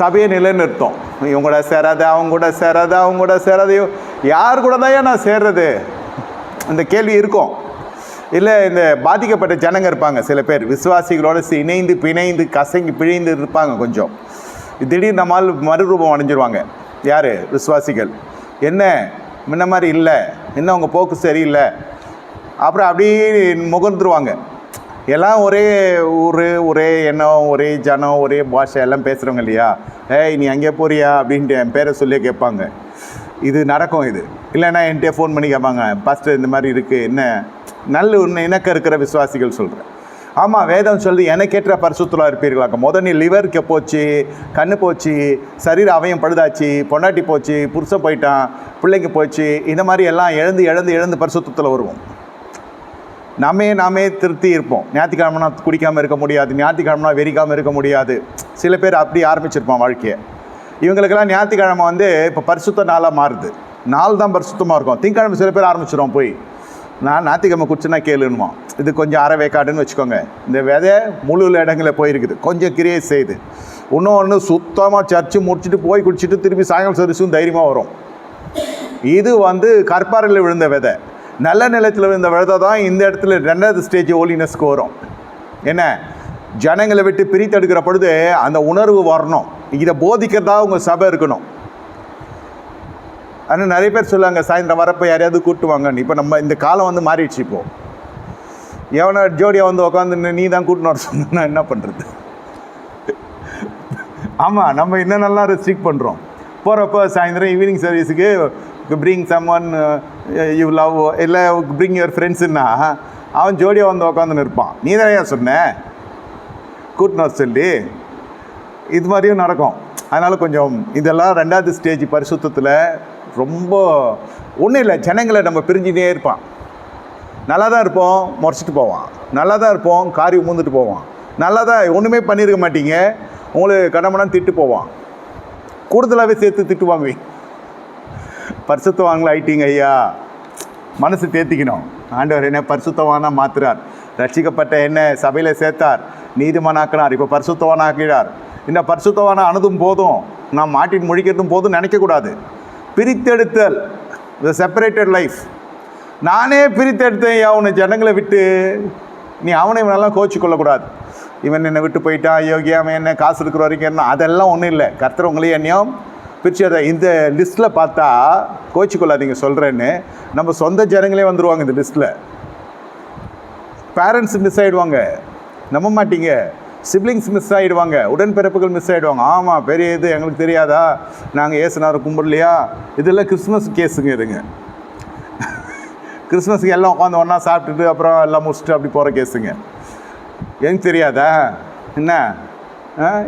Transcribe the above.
சபையை நிலைநிறுத்தும். இவங்க கூட சேராது அவங்க கூட சேராது அவங்க கூட சேராது. யார் கூட தான் நான் சேர்றது? இந்த கேள்வி இருக்கும். இல்லை இந்த பாதிக்கப்பட்ட ஜனங்க இருப்பாங்க சில பேர். விசுவாசிகளோட இணைந்து பிணைந்து கசங்கி பிழைந்து இருப்பாங்க கொஞ்சம். திடீர் நம்மால் மறுரூபம் அடைஞ்சிருவாங்க. யார்? விசுவாசிகள். என்ன? முன்ன மாதிரி இல்லை. இன்னும் அவங்க போக்கு சரியில்லை? அப்புறம் அப்படியே முகர்ந்துருவாங்க. எல்லாம் ஒரே ஊர் ஒரே எண்ணம் ஒரே ஜனம் ஒரே பாஷை எல்லாம் பேசுகிறவங்க இல்லையா? ஏய் நீ அங்கே போறியா? அப்படின்ட்டு என் பேரை சொல்லி கேட்பாங்க. இது நடக்கும் இது. இல்லைன்னா என்கிட்ட ஃபோன் பண்ணி கேட்பாங்க. பாஸ்டர் இந்த மாதிரி இருக்குது என்ன? நல்ல ஒன்று இணக்கம் இருக்கிற விசுவாசிகள் சொல்கிறேன் ஆமாம் வேதம் சொல்லி எனக்கேற்ற பரிசுத்தலாக இருப்பீர்களாக்க முத நீ லிவருக்கு போச்சு கண்ணு போச்சு சரீர அவயம் பழுதாச்சு பொண்டாட்டி போச்சு புருஷன் போயிட்டான் பிள்ளைங்க போச்சு இந்த மாதிரி எல்லாம் எழுந்து எழுந்து எழுந்து பரிசுத்தத்தில் வருவோம் நாமே நாமே திருத்தி இருப்போம். ஞாயிற்றுக்கிழமைனா குடிக்காமல் இருக்க முடியாது ஞாயிற்றுக்கிழமைனா வெறிக்காமல் இருக்க முடியாது. சில பேர் அப்படி ஆரம்பிச்சிருப்பான் வாழ்க்கையை. இவங்களுக்கெல்லாம் ஞாயிற்றுக்கிழமை வந்து இப்போ பரிசுத்த நாளாக மாறுது. நாள் தான் பரிசுத்தமாக இருக்கும். திங்கக்கிழமை சில பேர் ஆரம்பிச்சிடும் போய். நான் ஞாயிற்றுக்கிழமை குடிச்சுனா கேளுன்னுவான். இது கொஞ்சம் அரை வேக்காடுன்னு வச்சுக்கோங்க. இந்த விதை முழு இடங்களில் போயிருக்குது. கொஞ்சம் கிரியேட் செய்யுது இன்னொன்று சுத்தமாக சர்ச்சு முடிச்சுட்டு போய் குடிச்சிட்டு திருப்பி சாயங்காலம் சர்வீஸும் தைரியமாக வரும். இது வந்து கற்பாறையில் விழுந்த விதை. நல்ல நிலத்தில் விழுந்த விதை தான் இந்த இடத்துல ரெண்டாவது ஸ்டேஜ் ஓலினஸ்க்கு வரும். என்ன? ஜனங்களை விட்டு பிரித்தெடுக்கிற பொழுது அந்த உணர்வு வரணும். இதை போதிக்கிறதா உங்கள் சபை இருக்கணும். ஆனால் நிறைய பேர் சொல்லுவாங்க சாயந்தரம் வரப்போ யாரையாவது கூட்டுவாங்கன்னு. இப்போ நம்ம இந்த காலம் வந்து மாறிடுச்சு இப்போது எவனோ ஜோடியாக வந்து உட்காந்து நீ தான் கூட்டின்னு வர சொன்னா என்ன பண்ணுறது ஆமாம் நம்ம என்னென்னலாம் ரெஸ்ட்ரிக்ட் பண்ணுறோம் போகிறப்போ சாயந்தரம் ஈவினிங் சர்வீஸுக்கு bring someone you love இல்லை பிரிங் யுவர் ஃப்ரெண்ட்ஸுன்னா அவன் ஜோடியாக வந்து உட்காந்துன்னு இருப்பான். நீ தானே சொன்ன? கூட்டின்னு வர சொல்லி. இது மாதிரியும் நடக்கும். அதனால் கொஞ்சம் இதெல்லாம் ரெண்டாவது ஸ்டேஜ் பரிசுத்தத்தில் ரொம்ப ஒன்றும் இல்லை ஜனங்களை நம்ம பிரிஞ்சுட்டே இருப்பான். நல்லா தான் இருப்போம் முறைச்சிட்டு போவான். நல்லா தான் இருப்போம் காரி உமுந்துட்டு போவான். நல்லா தான் ஒன்றுமே பண்ணியிருக்க மாட்டீங்க. உங்களுக்கு கடமனம் திட்டு போவான். கூடுதலாகவே சேர்த்து திட்டுவாங்க. பரிசுத்தவான்களை ஆயிட்டீங்க ஐயா. மனசு தேத்திக்கணும். ஆண்டவர் என்ன பரிசுத்தவானா மாத்துறார். ரட்சிக்கப்பட்ட என்ன சபையில் சேர்த்தார். நீதிமானாக்கினார். இப்போ பரிசுத்தவானாக்கிறார் இந்த பரிசுத்தவான அணுதும் போதும் நான் மாட்டின் முழிக்கிறதும் போதும் நினைக்கக்கூடாது. பிரித்தெடுத்தல் த செப்பரேட்டட் லைஃப் நானே பிரித்தெடுத்தேன் ஐயா உன்னை ஜனங்களை விட்டு. நீ அவனை இவனெல்லாம் கோச்சு கொள்ளக்கூடாது. இவன் என்னை விட்டு போயிட்டான் யோகியாமன் என்ன காசு இருக்கிற வரைக்கும் என்ன அதெல்லாம் ஒன்றும் இல்லை. கர்த்தர் உங்களையும் என்னையும் பிரிச்சு இந்த லிஸ்ட்டில் பார்த்தா கோச்சிக்கொள்ளாதீங்க சொல்கிறேன்னு நம்ம சொந்த ஜனங்களே வந்துடுவாங்க இந்த லிஸ்ட்டில் பேரண்ட்ஸ் மிஸ் ஆகிடுவாங்க நம்ப மாட்டீங்க. சிப்ளிங்ஸ் மிஸ் ஆகிடுவாங்க உடன்பிறப்புகள் மிஸ் ஆகிடுவாங்க ஆமாம் பெரிய இது எங்களுக்கு தெரியாதா? நாங்கள் ஏசுனார் கும்பிடலையா? இதெல்லாம் கிறிஸ்மஸ் கேஸுங்க இதுங்க. கிறிஸ்மஸுக்கு எல்லாம் உட்காந்து ஒன்றா சாப்பிட்டுட்டு அப்புறம் எல்லாம் முடிச்சுட்டு அப்படி போகிற கேஸுங்க எனக்கு தெரியாதா? என்ன? ஆ?